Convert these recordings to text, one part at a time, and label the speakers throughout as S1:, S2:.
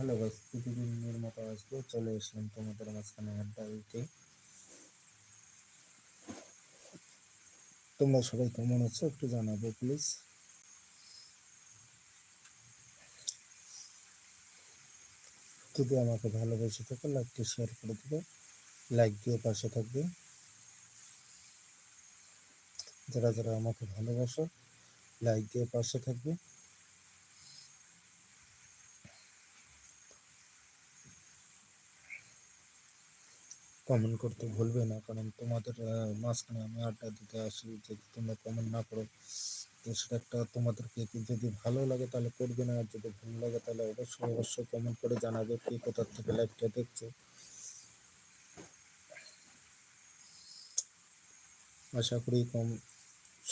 S1: Hello guys, প্রতিদিনের মতো আজকে চলে এসলাম তোমাদের মাঝখানে আড্ডা দিতে তোমরা সবাই কেমন আছো একটু জানাব, প্লিজ। যদি আমাকে ভালোবেসে থাকো, লাইকটি শেয়ার করে দিবে, লাইক দিয়ে পাশে থাকবে। যারা যারা আমাকে ভালোবাসো, লাইক দিয়ে পাশে থাকবে। কমেন্ট করতে ভুলবে না। কারণ তোমাদের মাঝখানে আমি আড্ডা দিতে আসি, যদি তোমরা কমেন্ট না করো, তো সেটা একটা তোমাদেরকে যদি ভালো লাগে তাহলে করবে না, আর যদি ভালো লাগে তাহলে অবশ্যই অবশ্যই কমেন্ট করে জানাবে কে কোথার থেকে লাইভটা দেখছে। আশা করি কম,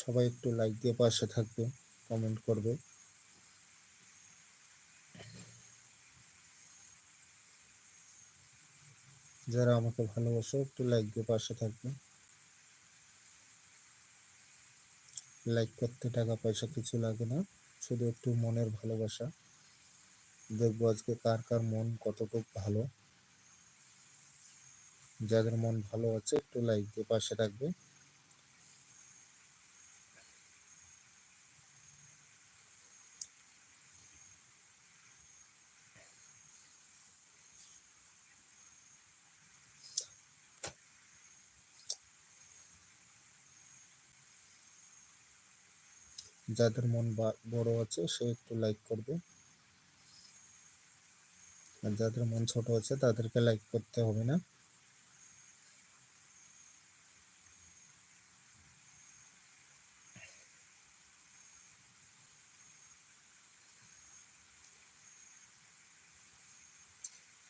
S1: সবাই একটু লাইক দিয়ে পাশে থাকবে কমেন্ট করবে। যারা আমাকে ভালোবাসো, একটু লাইক দিয়ে পাশে থাকবে লাইক করতে টাকা পয়সা কিছু লাগে না, শুধু একটু মনের ভালোবাসা। দেখব আজকে কার কার মন কতটুকু ভালো। যাদের মন ভালো আছে, একটু লাইক দিয়ে পাশে থাকবে। যাদের মন বড় আছে, সে একটু লাইক করবে। আর যাদের মন ছোট আছে, তাদেরকে লাইক করতে হবে না।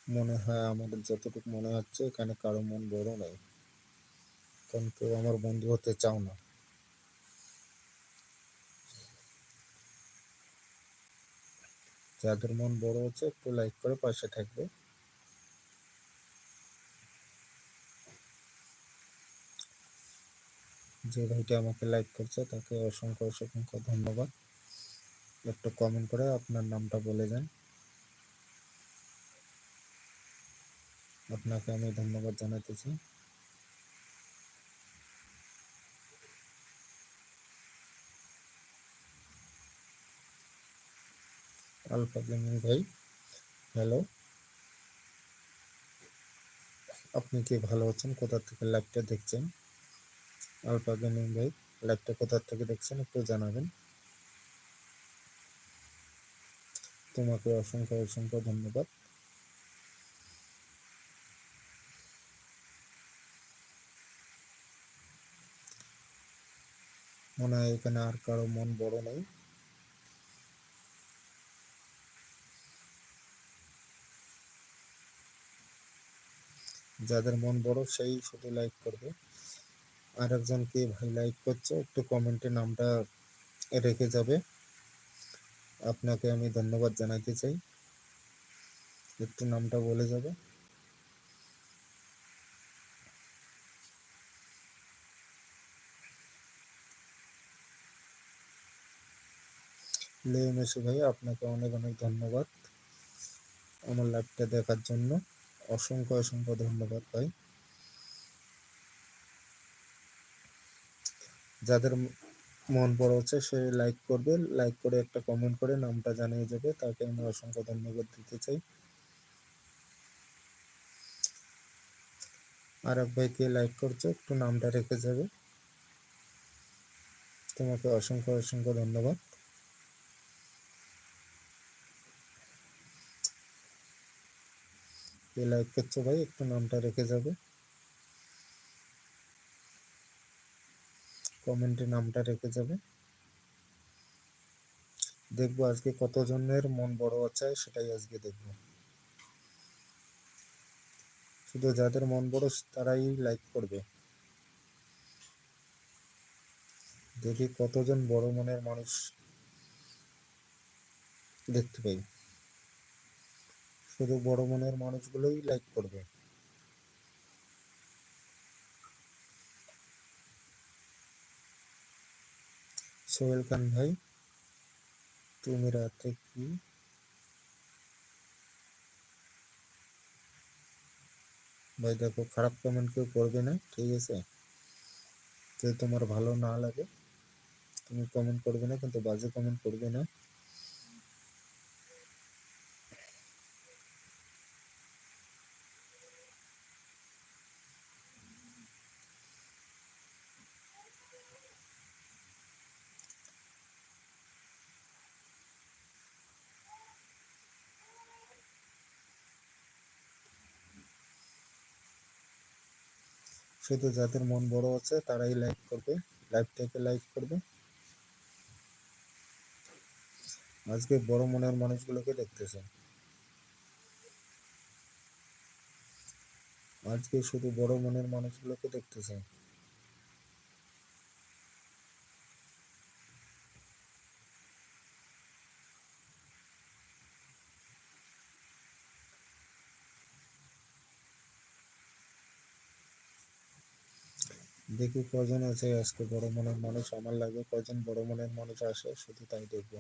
S1: মনে হয় আমাদের যতটুকু মনে হচ্ছে, এখানে কারও মন বড় নেই। কারণ কেউ আমার বন্ধু হতে চাও না। যাদের মন বড় হচ্ছে, একটু লাইক করে পাশে থাকবে। যে ভাইটি আমাকে লাইক করছে, তাকে অসংখ্য অসংখ্য ধন্যবাদ। একটু কমেন্ট করে আপনার নামটা বলে যান। আপনাকে আমি ধন্যবাদ জানাতেছি আলফা গেমিং ভাই। হ্যালো আপনি কি ভালো আছেন? কোথা থেকে লাইভটা দেখছেন? আলফা গেমিং ভাই। লাইভটা কোথা থেকে দেখছেন একটু জানাবেন। তোমাকে অসংখ্য অসংখ্য ধন্যবাদ। মনে হয় এখানে আর কারও মন বড় নেই। যাদের মন বড় সেই শুধু লাইক করবে। আর একজনকে ভাই লাইক করছে, একটু কমেন্টে নামটা রেখে যাবে। আপনাকে আমি ধন্যবাদ জানাতে চাই। একটু নামটা বলে যাবে। লে মেসি ভাই, আপনাকে অনেক অনেক ধন্যবাদ আমার লাইভটা দেখার জন্য। অসংখ্য অসংখ্য ধন্যবাদ ভাই। যাদের মন বড় হচ্ছে, সে লাইক করবে। লাইক করে একটা কমেন্ট করে, নামটা জানিয়ে যাবে। তাকে আমি অসংখ্য ধন্যবাদ দিতে চাই। আর এক ভাইকে লাইক করছ, একটু নামটা রেখে যাবে। তোমাকে অসংখ্য অসংখ্য ধন্যবাদ। কে লাইক করছ ভাই, একটু নামটা রেখে যাবে। কমেন্টে নামটা রেখে যাবে। দেখব আজকে কতজনের মন বড় আছে, সেটাই আজকে দেখব। শুধু যাদের মন বড়, তারাই লাইক করবে। দেখি কতজন বড় মনের মানুষ দেখতে পাই। শুধু বড় মনের মানুষগুলোই লাইক করবে। সোহেল খান ভাই। তুমি রাতে কি? ভাই, দেখো, খারাপ কমেন্ট কেউ করবে না, ঠিক আছে? যদি তোমার ভালো না লাগে, তুমি কমেন্ট করবে না, কিন্তু বাজে কমেন্ট করবে না। শুধু যাদের মন বড় আছে তারাই লাইক করবে লাইভটাকে লাইক করবে। আজকে বড় মনের মানুষগুলোকে দেখতেছে। আজকে শুধু বড় মনের মানুষগুলোকে দেখতেছে। দেখি কজন আছে আজকে বড় মনের মানুষ। আমার লাগে কজন বড় মনের মানুষ আসে, শুধু তাই দেখব।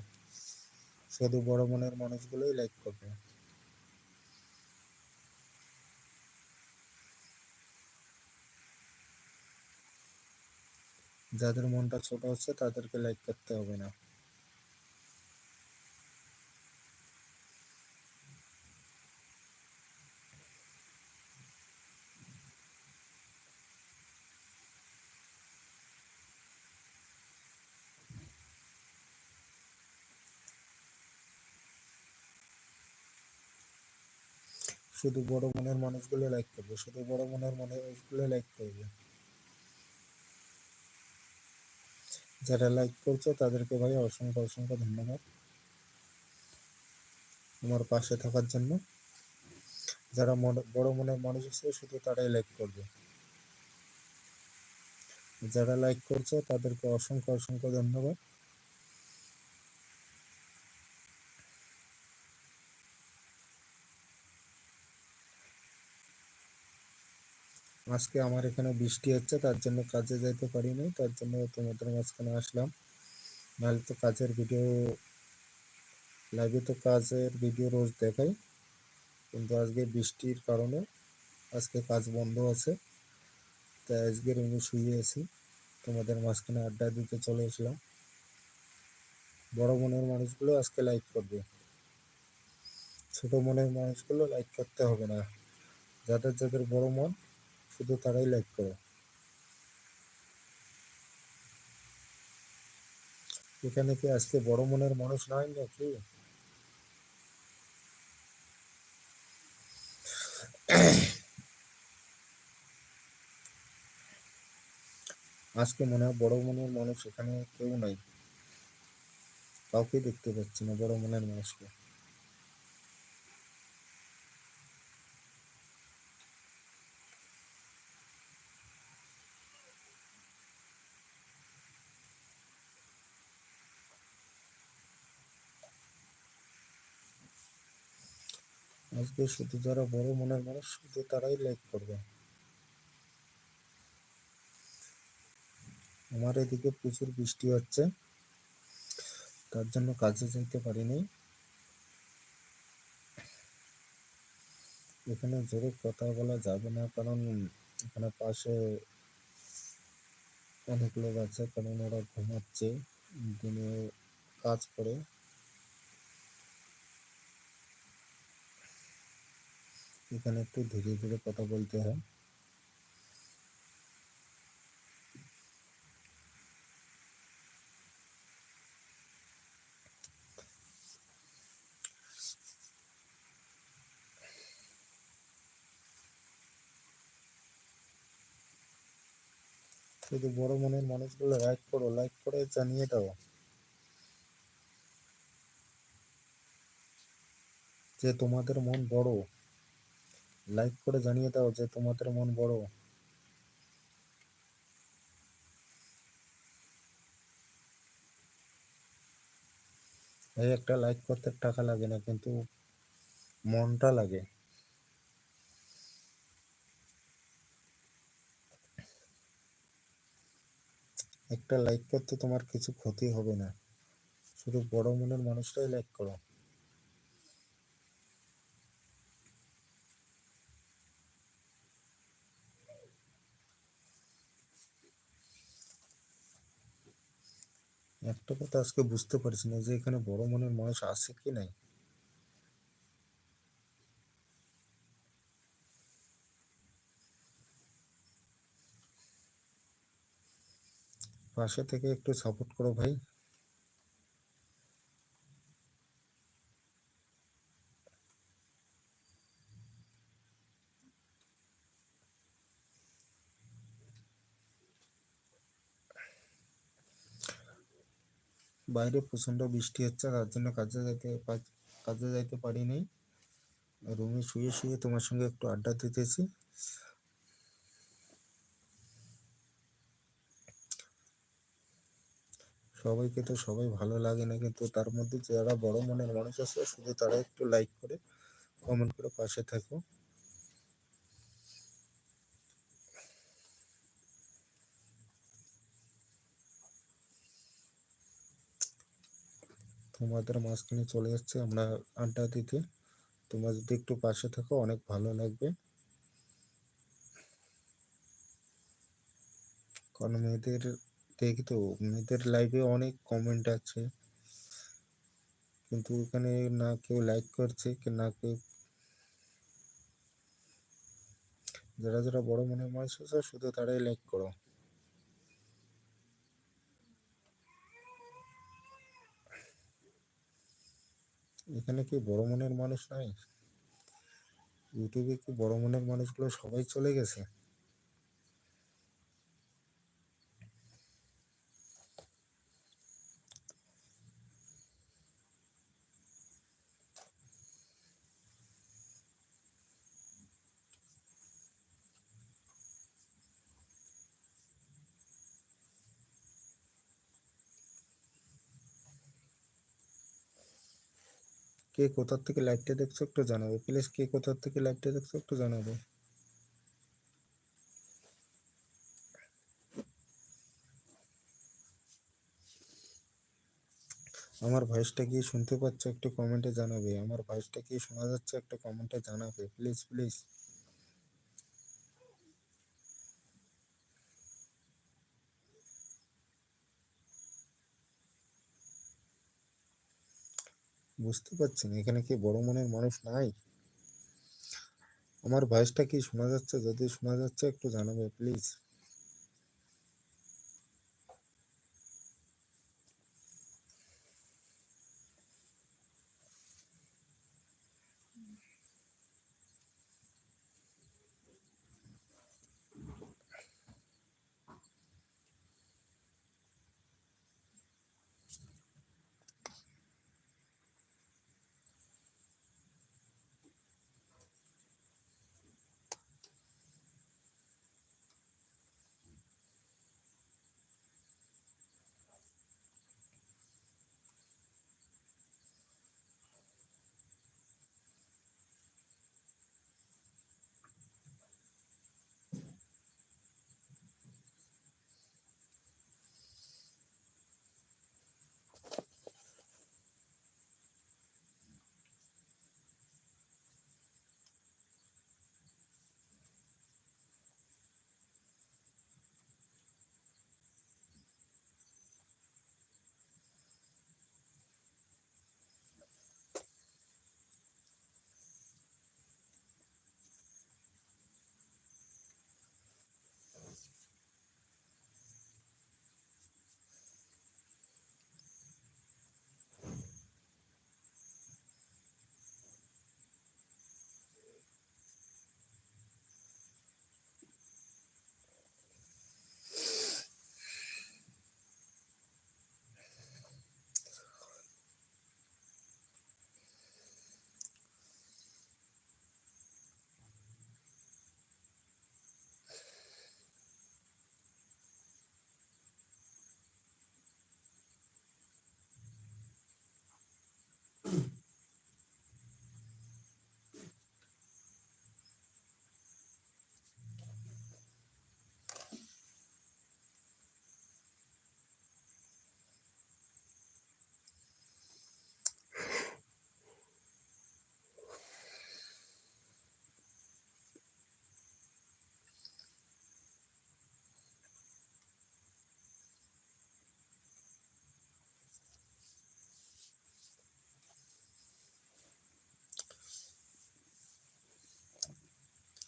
S1: শুধু বড় মনের মানুষগুলোই লাইক করবে। যাদের মনটা ছোট হচ্ছে তাদেরকে লাইক করতে হবে না। শুধু বড় মনের মানুষগুলো লাইক করবে, শুধু বড় মনের মানুষগুলো লাইক করবে। যারা লাইক করছে তাদেরকে ভাই অসংখ্য অসংখ্য ধন্যবাদ আমার পাশে থাকার জন্য। যারা বড় মনের মানুষ আছে, শুধু তারাই লাইক করবে। যারা লাইক করছে তাদেরকে অসংখ্য অসংখ্য ধন্যবাদ। আজকে আমার এখানে বৃষ্টি হচ্ছে, তার জন্য কাজে যাইতে পারিনি, তার জন্য তোমাদের মাঝখানে আসলাম। নাহলে তো কাজের ভিডিও লাইভে তো কাজের ভিডিও রোজ দেখাই। কিন্তু আজকে বৃষ্টির কারণে আজকে কাজ বন্ধ আছে। তাই আজকে রুমে শুয়ে আছি। তোমাদের মাঝখানে আড্ডা দিতে চলে এসলাম বড় মনের মানুষগুলো আজকে লাইক করবে। ছোট মনের মানুষগুলো লাইক করতে হবে না। যাদের যাদের বড় মন শুধু তারাই লাইক করে। এখানে কি আজকে বড় মনের মানুষ নয় নাকি? আজকে মনে হয় বড় মনের মানুষ এখানে কেউ নাই। কাউকে দেখতে পাচ্ছি না বড় মনের মানুষকে। আজকে শুধু যারা বড় মনের মানুষ, শুধু তারাই লাইক করবে। আমার এদিকে প্রচুর বৃষ্টি হচ্ছে, তার জন্য কাজে যেতে পারিনি। এখানে জোরে কথা বলা যাবে না, কারণ এখানে পাশে অনেক লোক আছে, কারণ ওরা ঘুমাচ্ছে দিনে কাজ করে। এখানে একটু ধীরে ধীরে কথা বলতে হয়। শুধু বড় মনের মানুষগুলো লাইক করো লাইক করে জানিয়ে দাও। যে তোমাদের মন বড়। লাইক করে জানিয়ে দাও যে তোমাদের মন বড়। এই একটা লাইক করতে টাকা লাগে না, কিন্তু মনটা লাগে। একটা লাইক করতে তোমার কিছু ক্ষতি হবে না। শুধু বড় মনের মানুষটাই লাইক করো। একটা কথা আজকে বুঝতে পারছি না যে এখানে বড় মনের মানুষ আছে কি নাই। পাশে থেকে একটু সাপোর্ট করো ভাই। বাইরে প্রচণ্ড বৃষ্টি হচ্ছে, তার জন্য কাজে যাইতে কাজে যাইতে পারিনি। রুমে শুয়ে শুয়ে তোমার সঙ্গে একটু আড্ডা দিতেছি। সবাইকে তো সবাই ভালো লাগে না, কিন্তু তার মধ্যে যারা বড় মনের মানুষ আছে, শুধু তারা একটু লাইক করে কমেন্ট করে পাশে থাকো। তোমাদের মাঝখানে চলে যাচ্ছে আমরা আড্ডা দিতে। তোমরা যদি একটু পাশে থাকো, অনেক ভালো লাগবে। কারণ মেয়েদের দেখি তো, মেয়েদের লাইভে অনেক কমেন্ট আছে। কিন্তু ওখানে না কেউ লাইক করছে, কি না কেউ যারা যারা বড় মনের মানুষ আছে শুধু তারাই লাইক করো। এখানে কি বড় মনের মানুষ নাই ইউটিউবে কি বড় মনের মানুষগুলো সবাই চলে গেছে? কে কোথার থেকে লাইভটা দেখছ একটু জানাবে। প্লিজ কে কোথার থেকে লাইভটা দেখছ একটু জানাবে। আমার ভয়েসটা কি শুনতে পাচ্ছ একটু কমেন্টে জানাবে। আমার ভয়েসটা কি শোনা যাচ্ছে একটা কমেন্টে জানাবে। প্লিজ প্লিজ বুঝতে পারছেন? এখানে কি বড় মনের মানুষ নাই? আমার ভয়েসটা কি শোনা যাচ্ছে? যদি শোনা যাচ্ছে, একটু জানাবে প্লিজ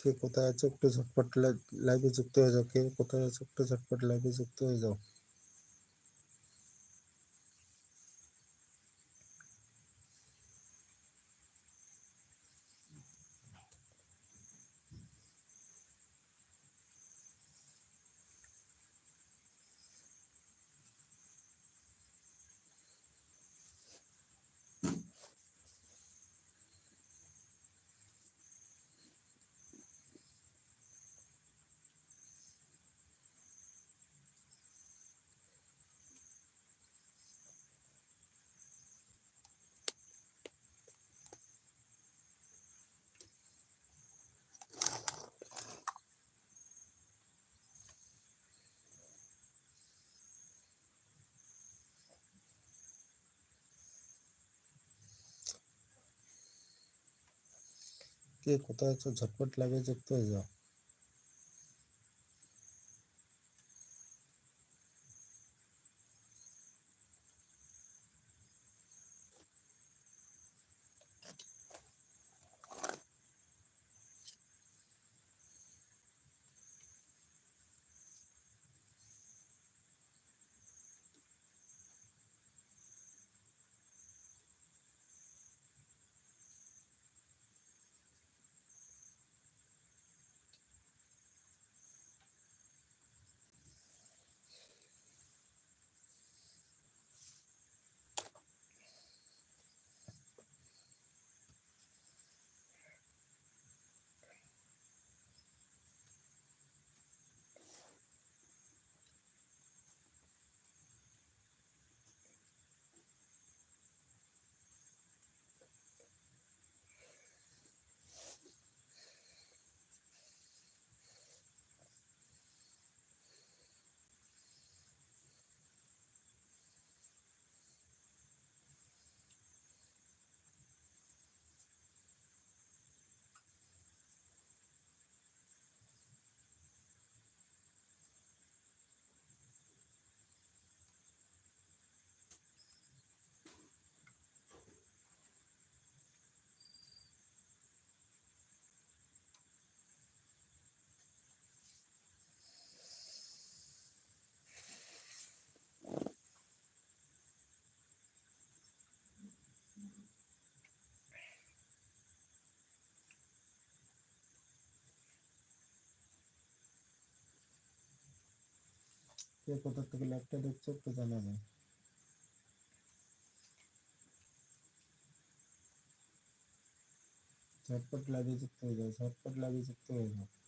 S1: কে কোথায় আছো? একটু ঝটপট লাইভে যুক্ত হয়ে যাও, কে কোথায় আছো? একটু ঝটপট লাইভে যুক্ত হয়ে যাও। কে কোথায় আছো ঝটপট লাইভে যুক্ত হয়ে যাও? কে কোথা থেকে লাইভটা দেখছ একটু জানাবেন ঝটপট লাইভে যুক্ত হয়ে যাও ঝটপট লাইভে যুক্ত হয়ে যাও